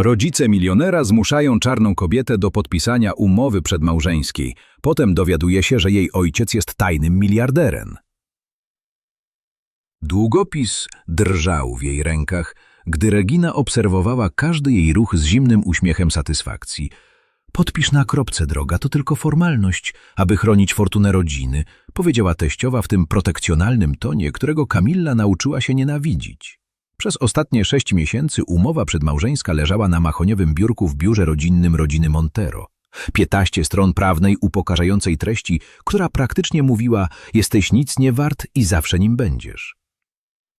Rodzice milionera zmuszają czarną kobietę do podpisania umowy przedmałżeńskiej. Potem dowiaduje się, że jej ojciec jest tajnym miliarderem. Długopis drżał w jej rękach, gdy Regina obserwowała każdy jej ruch z zimnym uśmiechem satysfakcji. Podpisz na kropce, droga, to tylko formalność, aby chronić fortunę rodziny, powiedziała teściowa w tym protekcjonalnym tonie, którego Kamilla nauczyła się nienawidzić. Przez ostatnie sześć miesięcy umowa przedmałżeńska leżała na machoniowym biurku w biurze rodzinnym rodziny Montero. Piętnaście stron prawnej upokarzającej treści, która praktycznie mówiła jesteś nic nie wart i zawsze nim będziesz.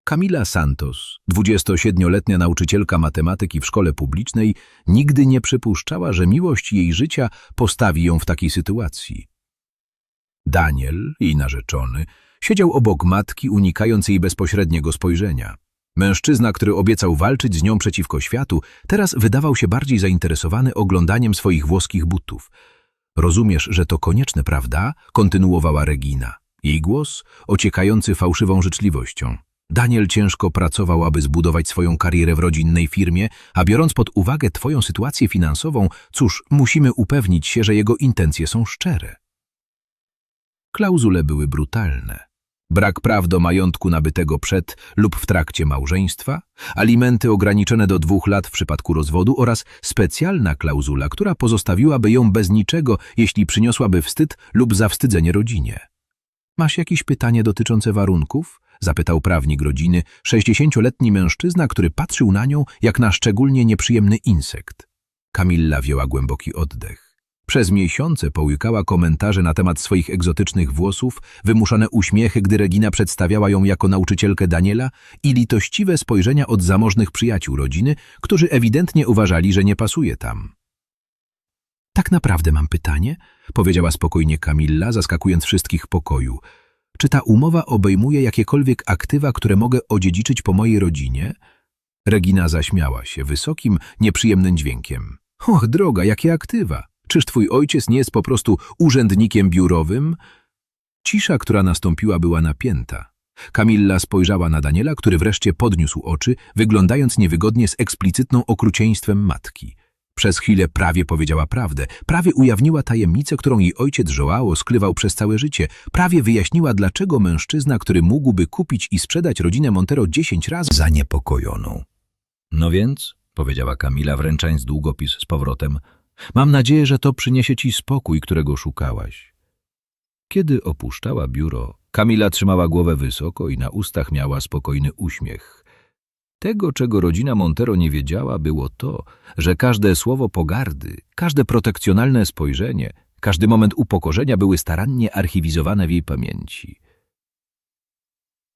Camila Santos, 27-letnia nauczycielka matematyki w szkole publicznej, nigdy nie przypuszczała, że miłość jej życia postawi ją w takiej sytuacji. Daniel, jej narzeczony, siedział obok matki, unikając jej bezpośredniego spojrzenia. Mężczyzna, który obiecał walczyć z nią przeciwko światu, teraz wydawał się bardziej zainteresowany oglądaniem swoich włoskich butów. Rozumiesz, że to konieczne, prawda? kontynuowała Regina. Jej głos ociekający fałszywą życzliwością. Daniel ciężko pracował, aby zbudować swoją karierę w rodzinnej firmie, a biorąc pod uwagę twoją sytuację finansową, cóż, musimy upewnić się, że jego intencje są szczere. Klauzule były brutalne. Brak praw do majątku nabytego przed lub w trakcie małżeństwa, alimenty ograniczone do dwóch lat w przypadku rozwodu oraz specjalna klauzula, która pozostawiłaby ją bez niczego, jeśli przyniosłaby wstyd lub zawstydzenie rodzinie. Masz jakieś pytanie dotyczące warunków? Zapytał prawnik rodziny, sześćdziesięcioletni mężczyzna, który patrzył na nią jak na szczególnie nieprzyjemny insekt. Kamilla wzięła głęboki oddech. Przez miesiące połykała komentarze na temat swoich egzotycznych włosów, wymuszane uśmiechy, gdy Regina przedstawiała ją jako nauczycielkę Daniela i litościwe spojrzenia od zamożnych przyjaciół rodziny, którzy ewidentnie uważali, że nie pasuje tam. Tak naprawdę mam pytanie, powiedziała spokojnie Kamilla, zaskakując wszystkich pokoju. Czy ta umowa obejmuje jakiekolwiek aktywa, które mogę odziedziczyć po mojej rodzinie? Regina zaśmiała się wysokim, nieprzyjemnym dźwiękiem. Och, droga, jakie aktywa! Czyż twój ojciec nie jest po prostu urzędnikiem biurowym? Cisza, która nastąpiła, była napięta. Kamilla spojrzała na Daniela, który wreszcie podniósł oczy, wyglądając niewygodnie z eksplicytną okrucieństwem matki. Przez chwilę prawie powiedziała prawdę, prawie ujawniła tajemnicę, którą jej ojciec żołało skrywał przez całe życie, prawie wyjaśniła, dlaczego mężczyzna, który mógłby kupić i sprzedać rodzinę Montero dziesięć razy zaniepokojoną. No więc, powiedziała Kamila, wręczając długopis z powrotem, mam nadzieję, że to przyniesie ci spokój, którego szukałaś. Kiedy opuszczała biuro, Kamila trzymała głowę wysoko i na ustach miała spokojny uśmiech. Tego, czego rodzina Montero nie wiedziała, było to, że każde słowo pogardy, każde protekcjonalne spojrzenie, każdy moment upokorzenia były starannie archiwizowane w jej pamięci.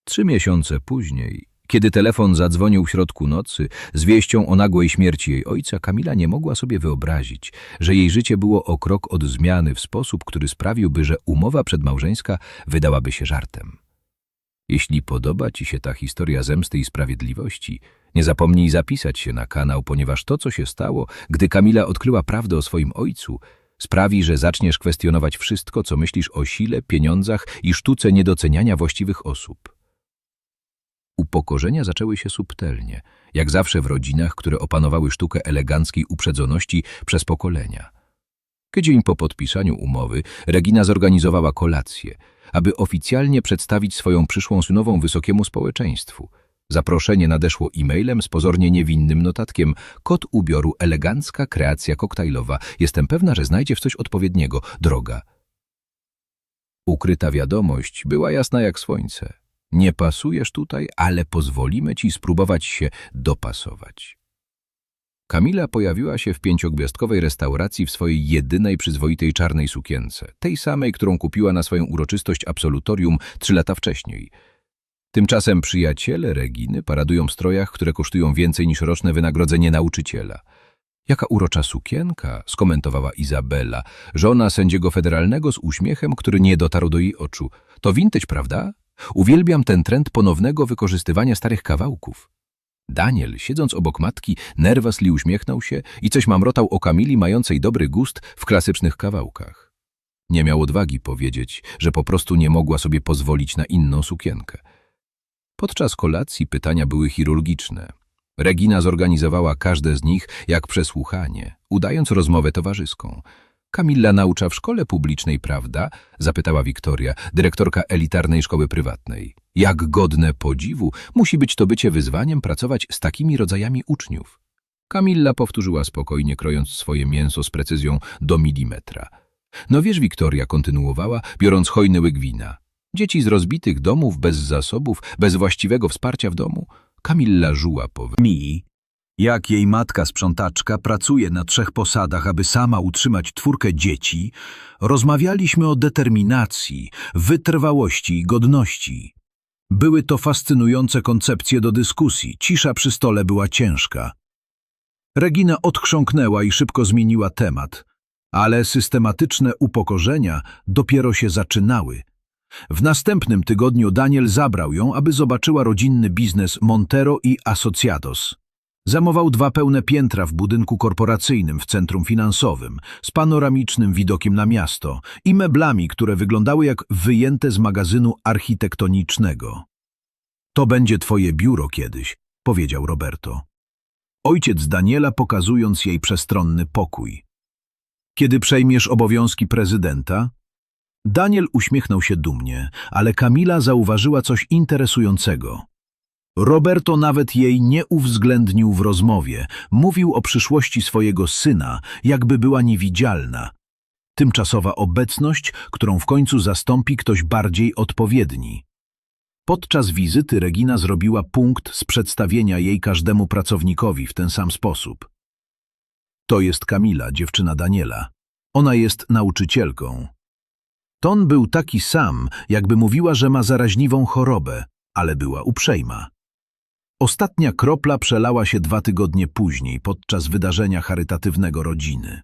Trzy miesiące później, kiedy telefon zadzwonił w środku nocy z wieścią o nagłej śmierci jej ojca, Kamila nie mogła sobie wyobrazić, że jej życie było o krok od zmiany w sposób, który sprawiłby, że umowa przedmałżeńska wydałaby się żartem. Jeśli podoba Ci się ta historia zemsty i sprawiedliwości, nie zapomnij zapisać się na kanał, ponieważ to, co się stało, gdy Kamila odkryła prawdę o swoim ojcu, sprawi, że zaczniesz kwestionować wszystko, co myślisz o sile, pieniądzach i sztuce niedoceniania właściwych osób. Upokorzenia zaczęły się subtelnie, jak zawsze w rodzinach, które opanowały sztukę eleganckiej uprzedzoności przez pokolenia. Tydzień po podpisaniu umowy Regina zorganizowała kolację, aby oficjalnie przedstawić swoją przyszłą synową wysokiemu społeczeństwu. Zaproszenie nadeszło e-mailem z pozornie niewinnym notatkiem. Kod ubioru elegancka kreacja koktajlowa. Jestem pewna, że znajdzie w coś odpowiedniego. Droga. Ukryta wiadomość była jasna jak słońce. Nie pasujesz tutaj, ale pozwolimy ci spróbować się dopasować. Kamila pojawiła się w pięciogwiazdkowej restauracji w swojej jedynej przyzwoitej czarnej sukience, tej samej, którą kupiła na swoją uroczystość absolutorium trzy lata wcześniej. Tymczasem przyjaciele Reginy paradują w strojach, które kosztują więcej niż roczne wynagrodzenie nauczyciela. Jaka urocza sukienka, skomentowała Izabela, żona sędziego federalnego z uśmiechem, który nie dotarł do jej oczu. To vintage, prawda? Uwielbiam ten trend ponownego wykorzystywania starych kawałków. Daniel, siedząc obok matki, nerwasli uśmiechnął się i coś mamrotał o Kamili mającej dobry gust w klasycznych kawałkach. Nie miał odwagi powiedzieć, że po prostu nie mogła sobie pozwolić na inną sukienkę. Podczas kolacji pytania były chirurgiczne. Regina zorganizowała każde z nich jak przesłuchanie, udając rozmowę towarzyską. Kamilla naucza w szkole publicznej, prawda? Zapytała Wiktoria, dyrektorka elitarnej szkoły prywatnej. Jak godne podziwu musi być to bycie wyzwaniem pracować z takimi rodzajami uczniów. Kamilla powtórzyła spokojnie, krojąc swoje mięso z precyzją do milimetra. No wiesz, Wiktoria kontynuowała, biorąc hojny łyk wina. Dzieci z rozbitych domów, bez zasobów, bez właściwego wsparcia w domu. Kamilla żuła po Mi, jak jej matka sprzątaczka pracuje na trzech posadach, aby sama utrzymać czwórkę dzieci, rozmawialiśmy o determinacji, wytrwałości i godności. Były to fascynujące koncepcje do dyskusji, cisza przy stole była ciężka. Regina odchrząknęła i szybko zmieniła temat, ale systematyczne upokorzenia dopiero się zaczynały. W następnym tygodniu Daniel zabrał ją, aby zobaczyła rodzinny biznes Montero i Asociados. Zajmował dwa pełne piętra w budynku korporacyjnym w centrum finansowym, z panoramicznym widokiem na miasto i meblami, które wyglądały jak wyjęte z magazynu architektonicznego. To będzie twoje biuro kiedyś, powiedział Roberto. Ojciec Daniela pokazując jej przestronny pokój. Kiedy przejmiesz obowiązki prezydenta? Daniel uśmiechnął się dumnie, ale Kamila zauważyła coś interesującego. Roberto nawet jej nie uwzględnił w rozmowie, mówił o przyszłości swojego syna, jakby była niewidzialna. Tymczasowa obecność, którą w końcu zastąpi ktoś bardziej odpowiedni. Podczas wizyty Regina zrobiła punkt z przedstawienia jej każdemu pracownikowi w ten sam sposób. To jest Kamila, dziewczyna Daniela. Ona jest nauczycielką. Ton był taki sam, jakby mówiła, że ma zaraźliwą chorobę, ale była uprzejma. Ostatnia kropla przelała się dwa tygodnie później, podczas wydarzenia charytatywnego rodziny.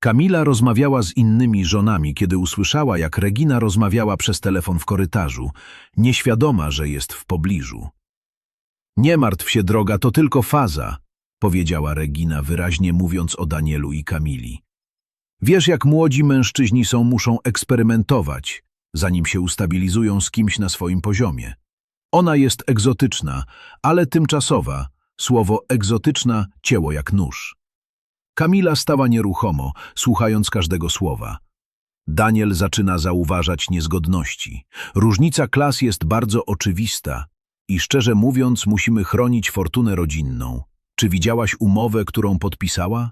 Kamila rozmawiała z innymi żonami, kiedy usłyszała, jak Regina rozmawiała przez telefon w korytarzu, nieświadoma, że jest w pobliżu. Nie martw się, droga, to tylko faza, powiedziała Regina, wyraźnie mówiąc o Danielu i Kamili. Wiesz, jak młodzi mężczyźni są, muszą eksperymentować, zanim się ustabilizują z kimś na swoim poziomie. Ona jest egzotyczna, ale tymczasowa. Słowo egzotyczna cięło jak nóż. Kamila stała nieruchomo, słuchając każdego słowa. Daniel zaczyna zauważać niezgodności. Różnica klas jest bardzo oczywista i szczerze mówiąc musimy chronić fortunę rodzinną. Czy widziałaś umowę, którą podpisała?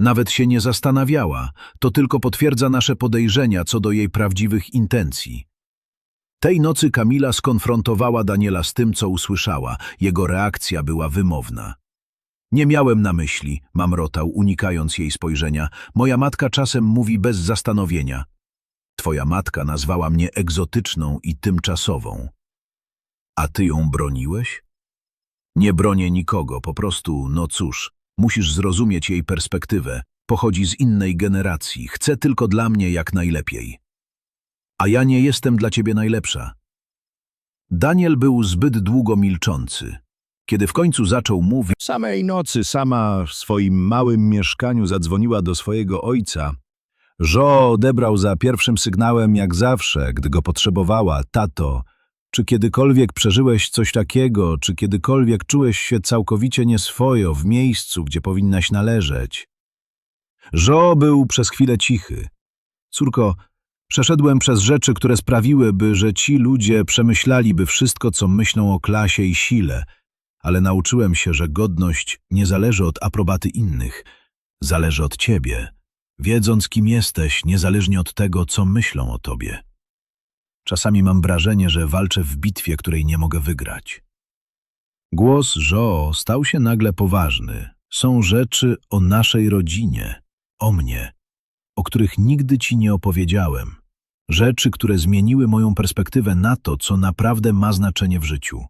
Nawet się nie zastanawiała, to tylko potwierdza nasze podejrzenia co do jej prawdziwych intencji. Tej nocy Kamila skonfrontowała Daniela z tym, co usłyszała. Jego reakcja była wymowna. Nie miałem na myśli, mamrotał, unikając jej spojrzenia. Moja matka czasem mówi bez zastanowienia. Twoja matka nazwała mnie egzotyczną i tymczasową. A ty ją broniłeś? Nie bronię nikogo, po prostu, no cóż, musisz zrozumieć jej perspektywę. Pochodzi z innej generacji, chce tylko dla mnie jak najlepiej. A ja nie jestem dla ciebie najlepsza. Daniel był zbyt długo milczący. Kiedy w końcu zaczął mówić, Samej nocy sama w swoim małym mieszkaniu zadzwoniła do swojego ojca. Jo odebrał za pierwszym sygnałem jak zawsze, gdy go potrzebowała. Tato, czy kiedykolwiek przeżyłeś coś takiego, czy kiedykolwiek czułeś się całkowicie nieswojo w miejscu, gdzie powinnaś należeć? Jo był przez chwilę cichy. Córko, przeszedłem przez rzeczy, które sprawiłyby, że ci ludzie przemyślaliby wszystko, co myślą o klasie i sile, ale nauczyłem się, że godność nie zależy od aprobaty innych, zależy od ciebie, wiedząc kim jesteś, niezależnie od tego, co myślą o tobie. Czasami mam wrażenie, że walczę w bitwie, której nie mogę wygrać. Głos Jo stał się nagle poważny. Są rzeczy o naszej rodzinie, o mnie, o których nigdy ci nie opowiedziałem. Rzeczy, które zmieniły moją perspektywę na to, co naprawdę ma znaczenie w życiu.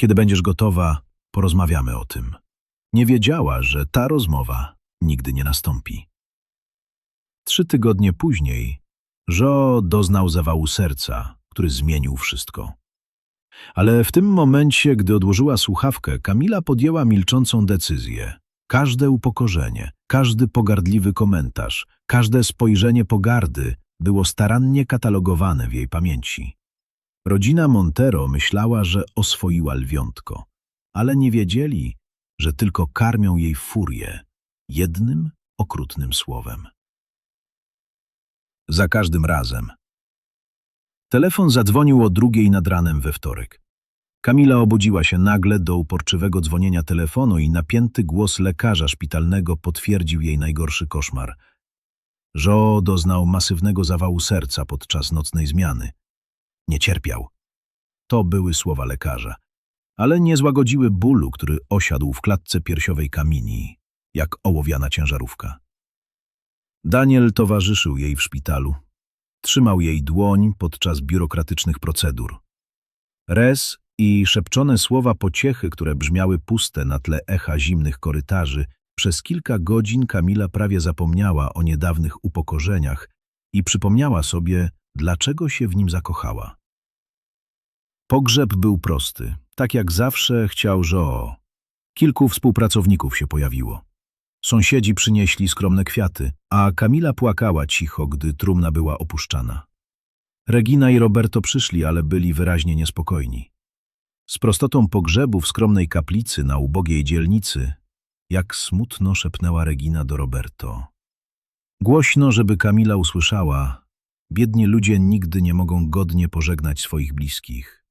Kiedy będziesz gotowa, porozmawiamy o tym. Nie wiedziała, że ta rozmowa nigdy nie nastąpi. Trzy tygodnie później Jo doznał zawału serca, który zmienił wszystko. Ale w tym momencie, gdy odłożyła słuchawkę, Kamila podjęła milczącą decyzję. Każde upokorzenie, każdy pogardliwy komentarz, każde spojrzenie pogardy było starannie katalogowane w jej pamięci. Rodzina Montero myślała, że oswoiła lwiątko. ale nie wiedzieli, że tylko karmią jej furię jednym okrutnym słowem. Za każdym razem. Telefon zadzwonił o drugiej nad ranem we wtorek. Kamila obudziła się nagle do uporczywego dzwonienia telefonu i napięty głos lekarza szpitalnego potwierdził jej najgorszy koszmar. Jo doznał masywnego zawału serca podczas nocnej zmiany. Nie cierpiał. To były słowa lekarza, ale nie złagodziły bólu, który osiadł w klatce piersiowej Kamini, jak ołowiana ciężarówka. Daniel towarzyszył jej w szpitalu. Trzymał jej dłoń podczas biurokratycznych procedur. Res i szepczone słowa pociechy, które brzmiały puste na tle echa zimnych korytarzy, przez kilka godzin Kamila prawie zapomniała o niedawnych upokorzeniach i przypomniała sobie, dlaczego się w nim zakochała. Pogrzeb był prosty, tak jak zawsze chciał Joo. Kilku współpracowników się pojawiło. Sąsiedzi przynieśli skromne kwiaty, a Kamila płakała cicho, gdy trumna była opuszczana. Regina i Roberto przyszli, ale byli wyraźnie niespokojni. Z prostotą pogrzebu w skromnej kaplicy na ubogiej dzielnicy, jak smutno szepnęła Regina do Roberto. Głośno, żeby Kamila usłyszała, biedni ludzie nigdy nie mogą godnie pożegnać swoich bliskich.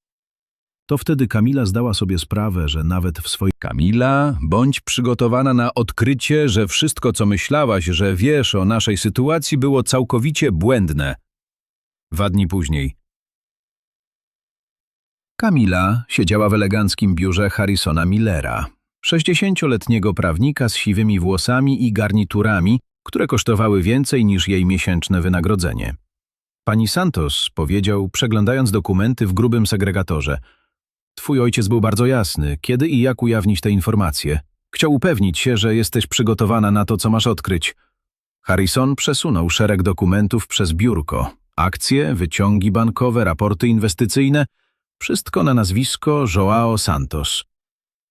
To wtedy Kamila zdała sobie sprawę, że nawet w swoim Kamila, bądź przygotowana na odkrycie, że wszystko, co myślałaś, że wiesz o naszej sytuacji, było całkowicie błędne. Dwa dni później. Kamila siedziała w eleganckim biurze Harrisona Millera, sześćdziesięcioletniego prawnika z siwymi włosami i garniturami, które kosztowały więcej niż jej miesięczne wynagrodzenie. Pani Santos powiedział, przeglądając dokumenty w grubym segregatorze – Twój ojciec był bardzo jasny, kiedy i jak ujawnić te informacje. Chciał upewnić się, że jesteś przygotowana na to, co masz odkryć. Harrison przesunął szereg dokumentów przez biurko. Akcje, wyciągi bankowe, raporty inwestycyjne. Wszystko na nazwisko Joao Santos.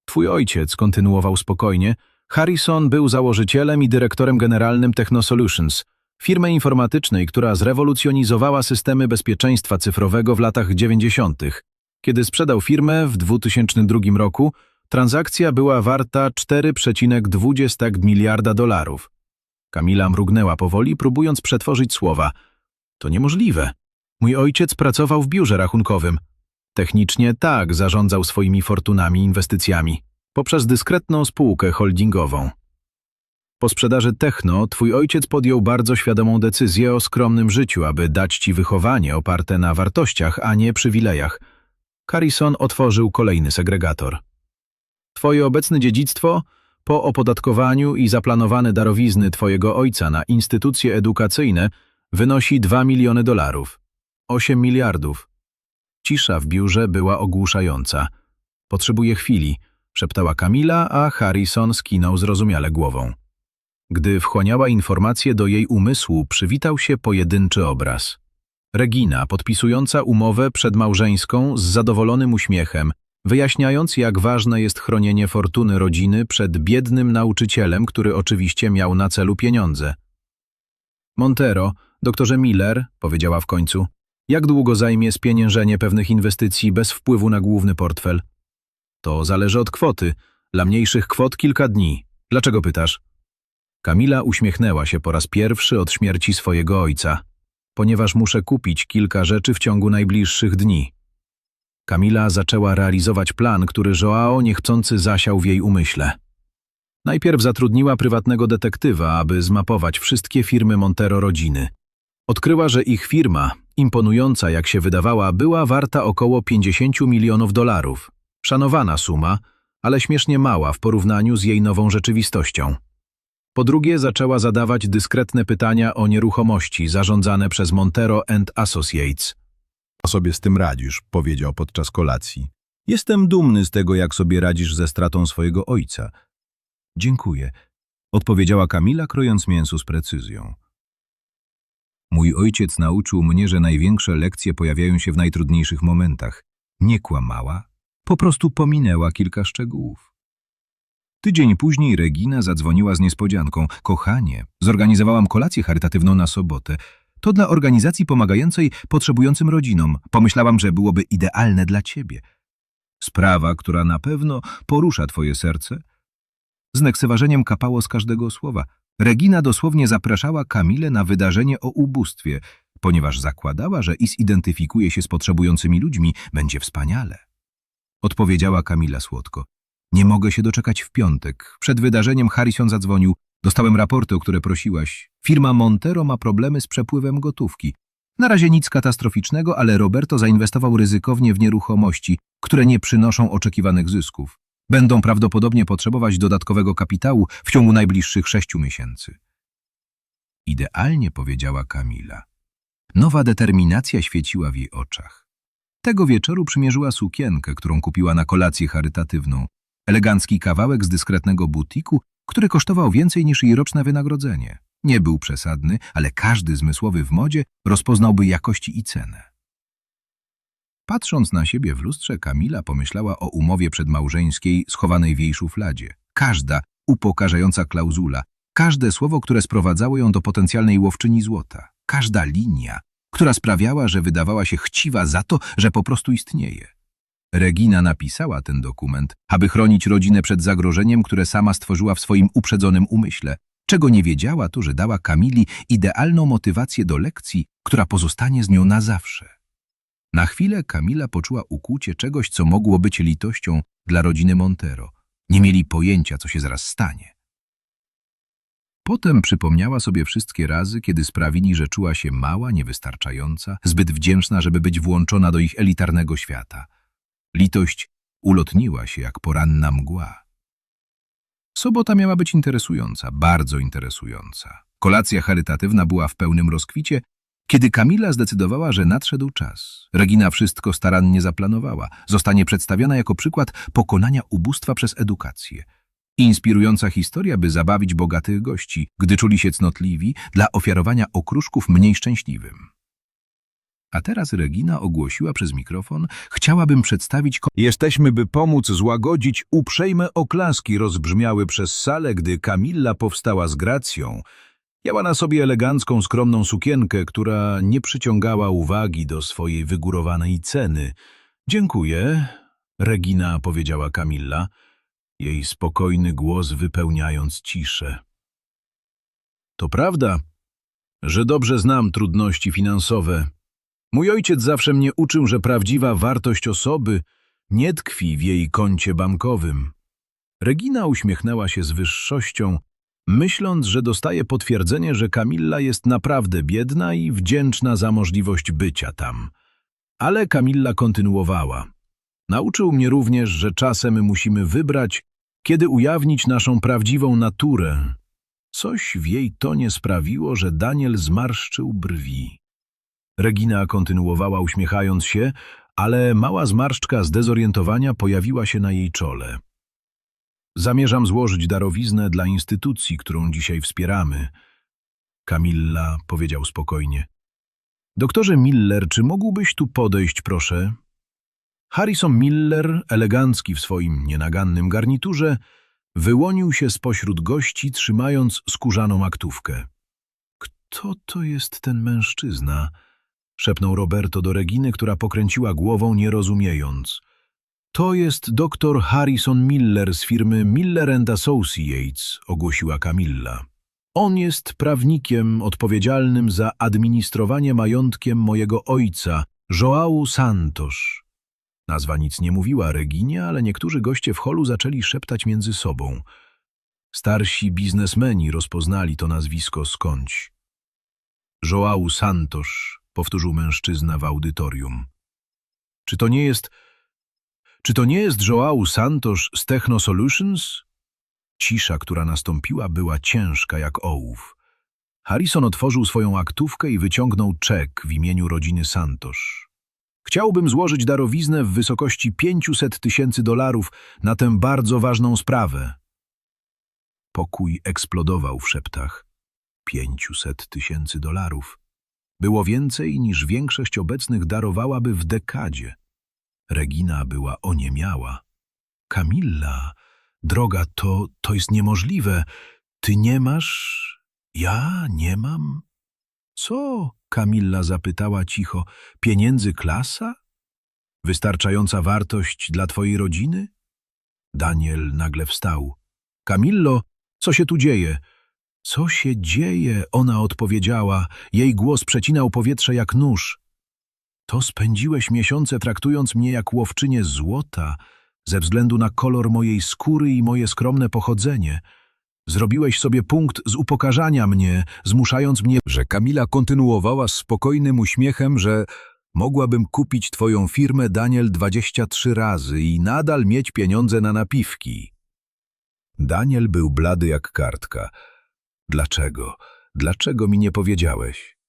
Twój ojciec, kontynuował spokojnie, Harrison był założycielem i dyrektorem generalnym Technosolutions, firmy informatycznej, która zrewolucjonizowała systemy bezpieczeństwa cyfrowego w latach 90. Kiedy sprzedał firmę w 2002 roku, transakcja była warta 4,20 miliarda dolarów. Kamila mrugnęła powoli, próbując przetworzyć słowa. To niemożliwe. Mój ojciec pracował w biurze rachunkowym. Technicznie tak zarządzał swoimi fortunami inwestycjami, poprzez dyskretną spółkę holdingową. Po sprzedaży Techno twój ojciec podjął bardzo świadomą decyzję o skromnym życiu, aby dać ci wychowanie oparte na wartościach, a nie przywilejach – Harrison otworzył kolejny segregator. Twoje obecne dziedzictwo, po opodatkowaniu i zaplanowane darowizny Twojego ojca na instytucje edukacyjne, wynosi 2 miliony dolarów. 8 miliardów. Cisza w biurze była ogłuszająca. Potrzebuję chwili, szeptała Kamila, a Harrison skinął zrozumiale głową. Gdy wchłaniała informacje do jej umysłu, przywitał się pojedynczy obraz. Regina, podpisująca umowę przedmałżeńską z zadowolonym uśmiechem, wyjaśniając, jak ważne jest chronienie fortuny rodziny przed biednym nauczycielem, który oczywiście miał na celu pieniądze. Montero, doktorze Miller, powiedziała w końcu, jak długo zajmie spieniężenie pewnych inwestycji bez wpływu na główny portfel? To zależy od kwoty. Dla mniejszych kwot kilka dni. Dlaczego pytasz? Kamila uśmiechnęła się po raz pierwszy od śmierci swojego ojca ponieważ muszę kupić kilka rzeczy w ciągu najbliższych dni. Kamila zaczęła realizować plan, który Joao niechcący zasiał w jej umyśle. Najpierw zatrudniła prywatnego detektywa, aby zmapować wszystkie firmy Montero rodziny. Odkryła, że ich firma, imponująca jak się wydawała, była warta około 50 milionów dolarów. Szanowana suma, ale śmiesznie mała w porównaniu z jej nową rzeczywistością. Po drugie, zaczęła zadawać dyskretne pytania o nieruchomości zarządzane przez Montero and Associates. sobie z tym radzisz, powiedział podczas kolacji. Jestem dumny z tego, jak sobie radzisz ze stratą swojego ojca. Dziękuję, odpowiedziała Kamila, krojąc mięso z precyzją. Mój ojciec nauczył mnie, że największe lekcje pojawiają się w najtrudniejszych momentach. Nie kłamała, po prostu pominęła kilka szczegółów. Tydzień później Regina zadzwoniła z niespodzianką. Kochanie, zorganizowałam kolację charytatywną na sobotę. To dla organizacji pomagającej potrzebującym rodzinom. Pomyślałam, że byłoby idealne dla ciebie. Sprawa, która na pewno porusza twoje serce? Z lekceważeniem kapało z każdego słowa. Regina dosłownie zapraszała Kamilę na wydarzenie o ubóstwie, ponieważ zakładała, że i zidentyfikuje się z potrzebującymi ludźmi, będzie wspaniale. Odpowiedziała Kamila słodko. Nie mogę się doczekać w piątek. Przed wydarzeniem Harrison zadzwonił. Dostałem raporty, o które prosiłaś. Firma Montero ma problemy z przepływem gotówki. Na razie nic katastroficznego, ale Roberto zainwestował ryzykownie w nieruchomości, które nie przynoszą oczekiwanych zysków. Będą prawdopodobnie potrzebować dodatkowego kapitału w ciągu najbliższych sześciu miesięcy. Idealnie powiedziała Kamila. Nowa determinacja świeciła w jej oczach. Tego wieczoru przymierzyła sukienkę, którą kupiła na kolację charytatywną. Elegancki kawałek z dyskretnego butiku, który kosztował więcej niż jej roczne wynagrodzenie. Nie był przesadny, ale każdy zmysłowy w modzie rozpoznałby jakości i cenę. Patrząc na siebie w lustrze, Kamila pomyślała o umowie przedmałżeńskiej schowanej w jej szufladzie. Każda upokarzająca klauzula, każde słowo, które sprowadzało ją do potencjalnej łowczyni złota, każda linia, która sprawiała, że wydawała się chciwa za to, że po prostu istnieje. Regina napisała ten dokument, aby chronić rodzinę przed zagrożeniem, które sama stworzyła w swoim uprzedzonym umyśle. Czego nie wiedziała, to że dała Kamili idealną motywację do lekcji, która pozostanie z nią na zawsze. Na chwilę Kamila poczuła ukłucie czegoś, co mogło być litością dla rodziny Montero. Nie mieli pojęcia, co się zaraz stanie. Potem przypomniała sobie wszystkie razy, kiedy sprawili, że czuła się mała, niewystarczająca, zbyt wdzięczna, żeby być włączona do ich elitarnego świata. Litość ulotniła się jak poranna mgła. Sobota miała być interesująca, bardzo interesująca. Kolacja charytatywna była w pełnym rozkwicie, kiedy Kamila zdecydowała, że nadszedł czas. Regina wszystko starannie zaplanowała. Zostanie przedstawiona jako przykład pokonania ubóstwa przez edukację. Inspirująca historia, by zabawić bogatych gości, gdy czuli się cnotliwi, dla ofiarowania okruszków mniej szczęśliwym. A teraz Regina ogłosiła przez mikrofon, chciałabym przedstawić Jesteśmy, by pomóc złagodzić uprzejme oklaski rozbrzmiały przez salę, gdy Kamilla powstała z gracją. Miała na sobie elegancką, skromną sukienkę, która nie przyciągała uwagi do swojej wygórowanej ceny. Dziękuję, Regina powiedziała Kamilla, jej spokojny głos wypełniając ciszę. To prawda, że dobrze znam trudności finansowe. Mój ojciec zawsze mnie uczył, że prawdziwa wartość osoby nie tkwi w jej koncie bankowym. Regina uśmiechnęła się z wyższością, myśląc, że dostaje potwierdzenie, że Kamilla jest naprawdę biedna i wdzięczna za możliwość bycia tam. Ale Kamilla kontynuowała. Nauczył mnie również, że czasem musimy wybrać, kiedy ujawnić naszą prawdziwą naturę. Coś w jej tonie sprawiło, że Daniel zmarszczył brwi. Regina kontynuowała uśmiechając się, ale mała zmarszczka zdezorientowania pojawiła się na jej czole. Zamierzam złożyć darowiznę dla instytucji, którą dzisiaj wspieramy. Kamilla powiedział spokojnie. Doktorze Miller, czy mógłbyś tu podejść, proszę? Harrison Miller, elegancki w swoim nienagannym garniturze, wyłonił się spośród gości, trzymając skórzaną aktówkę. Kto to jest ten mężczyzna? szepnął Roberto do Reginy, która pokręciła głową, nie rozumiejąc. To jest doktor Harrison Miller z firmy Miller Associates, ogłosiła Camilla. On jest prawnikiem odpowiedzialnym za administrowanie majątkiem mojego ojca, João Santos. Nazwa nic nie mówiła Reginie, ale niektórzy goście w holu zaczęli szeptać między sobą. Starsi biznesmeni rozpoznali to nazwisko skądś. João Santos, powtórzył mężczyzna w audytorium. Czy to nie jest... Czy to nie jest João Santos z Techno Solutions? Cisza, która nastąpiła, była ciężka jak ołów. Harrison otworzył swoją aktówkę i wyciągnął czek w imieniu rodziny Santos. Chciałbym złożyć darowiznę w wysokości 500 tysięcy dolarów na tę bardzo ważną sprawę. Pokój eksplodował w szeptach. 500 tysięcy dolarów. Było więcej niż większość obecnych darowałaby w dekadzie. Regina była oniemiała. Kamilla, droga, to, to jest niemożliwe. Ty nie masz... Ja nie mam? Co? Kamilla zapytała cicho. Pieniędzy klasa? Wystarczająca wartość dla twojej rodziny? Daniel nagle wstał. Camillo, co się tu dzieje? Co się dzieje? Ona odpowiedziała. Jej głos przecinał powietrze jak nóż. To spędziłeś miesiące traktując mnie jak łowczynię złota, ze względu na kolor mojej skóry i moje skromne pochodzenie. Zrobiłeś sobie punkt z upokarzania mnie, zmuszając mnie, że Kamila kontynuowała z spokojnym uśmiechem, że mogłabym kupić twoją firmę Daniel 23 razy i nadal mieć pieniądze na napiwki. Daniel był blady jak kartka. Dlaczego? Dlaczego mi nie powiedziałeś?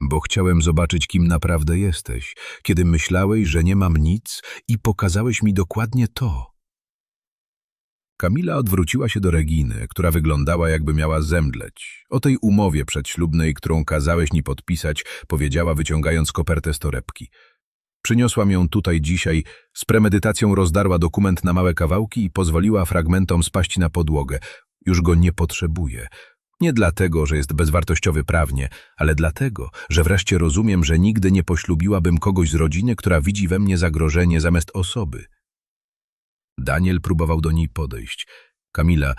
Bo chciałem zobaczyć, kim naprawdę jesteś, kiedy myślałeś, że nie mam nic i pokazałeś mi dokładnie to. Kamila odwróciła się do Reginy, która wyglądała jakby miała zemdleć. O tej umowie przedślubnej, którą kazałeś mi podpisać, powiedziała wyciągając kopertę z torebki. Przyniosłam ją tutaj dzisiaj, z premedytacją rozdarła dokument na małe kawałki i pozwoliła fragmentom spaść na podłogę. Już go nie potrzebuję. Nie dlatego, że jest bezwartościowy prawnie, ale dlatego, że wreszcie rozumiem, że nigdy nie poślubiłabym kogoś z rodziny, która widzi we mnie zagrożenie zamiast osoby. Daniel próbował do niej podejść. Kamila,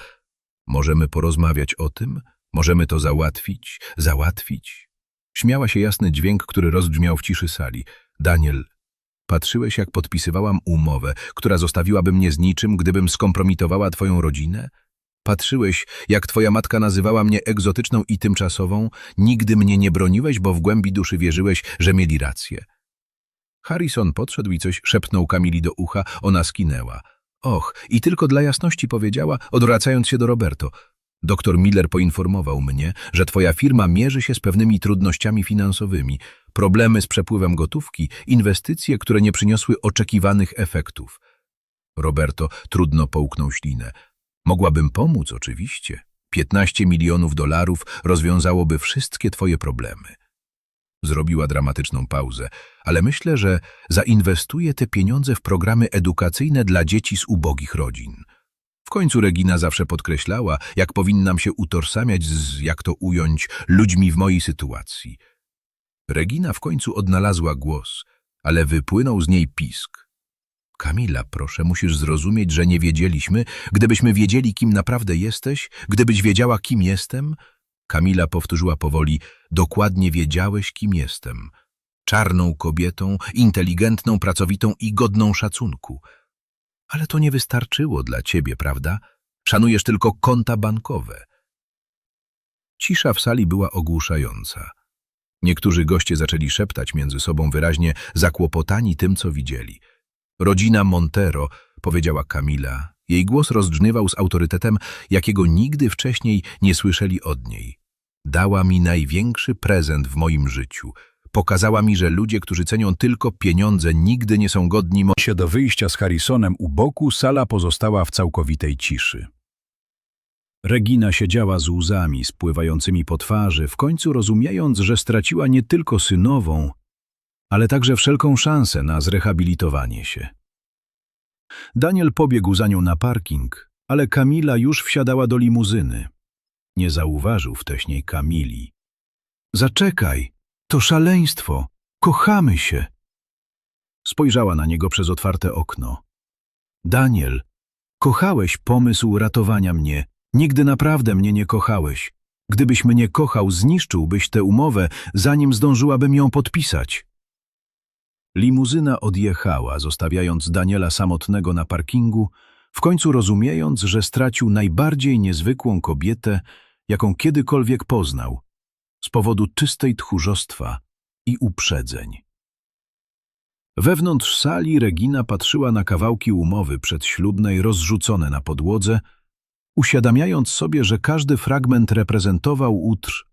możemy porozmawiać o tym? Możemy to załatwić? Załatwić? Śmiała się jasny dźwięk, który rozbrzmiał w ciszy sali. Daniel, patrzyłeś, jak podpisywałam umowę, która zostawiłaby mnie z niczym, gdybym skompromitowała twoją rodzinę? Patrzyłeś, jak twoja matka nazywała mnie egzotyczną i tymczasową? Nigdy mnie nie broniłeś, bo w głębi duszy wierzyłeś, że mieli rację. Harrison podszedł i coś szepnął Kamili do ucha, ona skinęła. Och, i tylko dla jasności powiedziała, odwracając się do Roberto. Doktor Miller poinformował mnie, że twoja firma mierzy się z pewnymi trudnościami finansowymi, problemy z przepływem gotówki, inwestycje, które nie przyniosły oczekiwanych efektów. Roberto trudno połknął ślinę. Mogłabym pomóc, oczywiście. 15 milionów dolarów rozwiązałoby wszystkie twoje problemy. Zrobiła dramatyczną pauzę, ale myślę, że zainwestuję te pieniądze w programy edukacyjne dla dzieci z ubogich rodzin. W końcu Regina zawsze podkreślała, jak powinnam się utożsamiać z, jak to ująć, ludźmi w mojej sytuacji. Regina w końcu odnalazła głos, ale wypłynął z niej pisk. Kamila, proszę, musisz zrozumieć, że nie wiedzieliśmy. Gdybyśmy wiedzieli, kim naprawdę jesteś, gdybyś wiedziała, kim jestem... Kamila powtórzyła powoli, dokładnie wiedziałeś, kim jestem. Czarną kobietą, inteligentną, pracowitą i godną szacunku. Ale to nie wystarczyło dla ciebie, prawda? Szanujesz tylko konta bankowe. Cisza w sali była ogłuszająca. Niektórzy goście zaczęli szeptać między sobą wyraźnie, zakłopotani tym, co widzieli. Rodzina Montero, powiedziała Kamila. Jej głos rozdrznywał z autorytetem, jakiego nigdy wcześniej nie słyszeli od niej. Dała mi największy prezent w moim życiu. Pokazała mi, że ludzie, którzy cenią tylko pieniądze, nigdy nie są godni mo- się do wyjścia z Harrisonem u boku, sala pozostała w całkowitej ciszy. Regina siedziała z łzami spływającymi po twarzy, w końcu rozumiejąc, że straciła nie tylko synową, ale także wszelką szansę na zrehabilitowanie się. Daniel pobiegł za nią na parking, ale Kamila już wsiadała do limuzyny. Nie zauważył wcześniej Kamili. Zaczekaj, to szaleństwo, kochamy się. Spojrzała na niego przez otwarte okno. Daniel, kochałeś pomysł ratowania mnie, nigdy naprawdę mnie nie kochałeś. Gdybyś mnie kochał, zniszczyłbyś tę umowę, zanim zdążyłabym ją podpisać. Limuzyna odjechała, zostawiając Daniela samotnego na parkingu, w końcu rozumiejąc, że stracił najbardziej niezwykłą kobietę, jaką kiedykolwiek poznał, z powodu czystej tchórzostwa i uprzedzeń. Wewnątrz sali Regina patrzyła na kawałki umowy przedślubnej rozrzucone na podłodze, uświadamiając sobie, że każdy fragment reprezentował utr.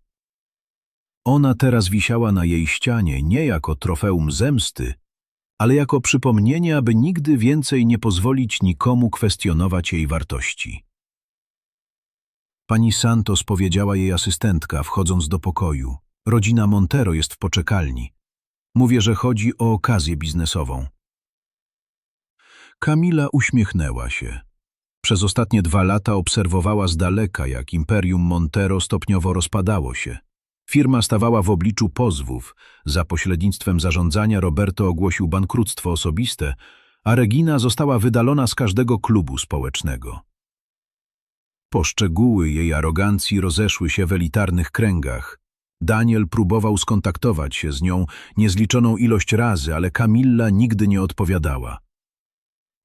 Ona teraz wisiała na jej ścianie nie jako trofeum zemsty, ale jako przypomnienie, aby nigdy więcej nie pozwolić nikomu kwestionować jej wartości. Pani Santos powiedziała jej asystentka, wchodząc do pokoju. Rodzina Montero jest w poczekalni. Mówię, że chodzi o okazję biznesową. Kamila uśmiechnęła się. Przez ostatnie dwa lata obserwowała z daleka, jak imperium Montero stopniowo rozpadało się. Firma stawała w obliczu pozwów. Za pośrednictwem zarządzania Roberto ogłosił bankructwo osobiste, a Regina została wydalona z każdego klubu społecznego. Poszczegóły jej arogancji rozeszły się w elitarnych kręgach. Daniel próbował skontaktować się z nią niezliczoną ilość razy, ale Kamilla nigdy nie odpowiadała.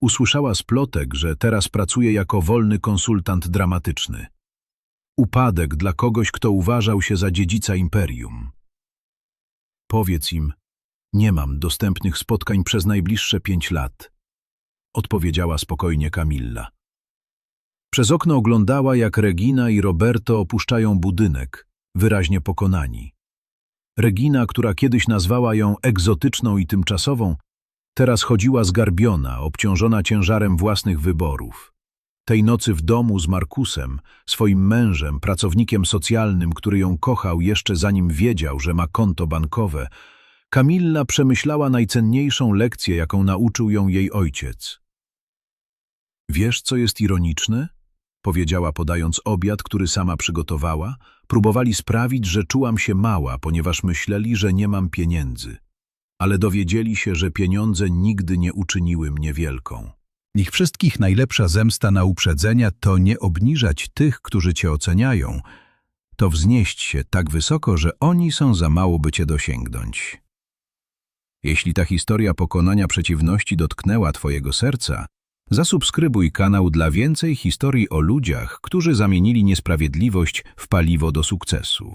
Usłyszała z plotek, że teraz pracuje jako wolny konsultant dramatyczny. Upadek dla kogoś, kto uważał się za dziedzica imperium. Powiedz im, nie mam dostępnych spotkań przez najbliższe pięć lat, odpowiedziała spokojnie Kamilla. Przez okno oglądała, jak Regina i Roberto opuszczają budynek, wyraźnie pokonani. Regina, która kiedyś nazwała ją egzotyczną i tymczasową, teraz chodziła zgarbiona, obciążona ciężarem własnych wyborów. Tej nocy w domu z Markusem, swoim mężem, pracownikiem socjalnym, który ją kochał jeszcze zanim wiedział, że ma konto bankowe, Kamilla przemyślała najcenniejszą lekcję, jaką nauczył ją jej ojciec. Wiesz, co jest ironiczne? Powiedziała podając obiad, który sama przygotowała. Próbowali sprawić, że czułam się mała, ponieważ myśleli, że nie mam pieniędzy. Ale dowiedzieli się, że pieniądze nigdy nie uczyniły mnie wielką. Ich wszystkich najlepsza zemsta na uprzedzenia to nie obniżać tych, którzy cię oceniają, to wznieść się tak wysoko, że oni są za mało, by cię dosięgnąć. Jeśli ta historia pokonania przeciwności dotknęła twojego serca, zasubskrybuj kanał dla więcej historii o ludziach, którzy zamienili niesprawiedliwość w paliwo do sukcesu.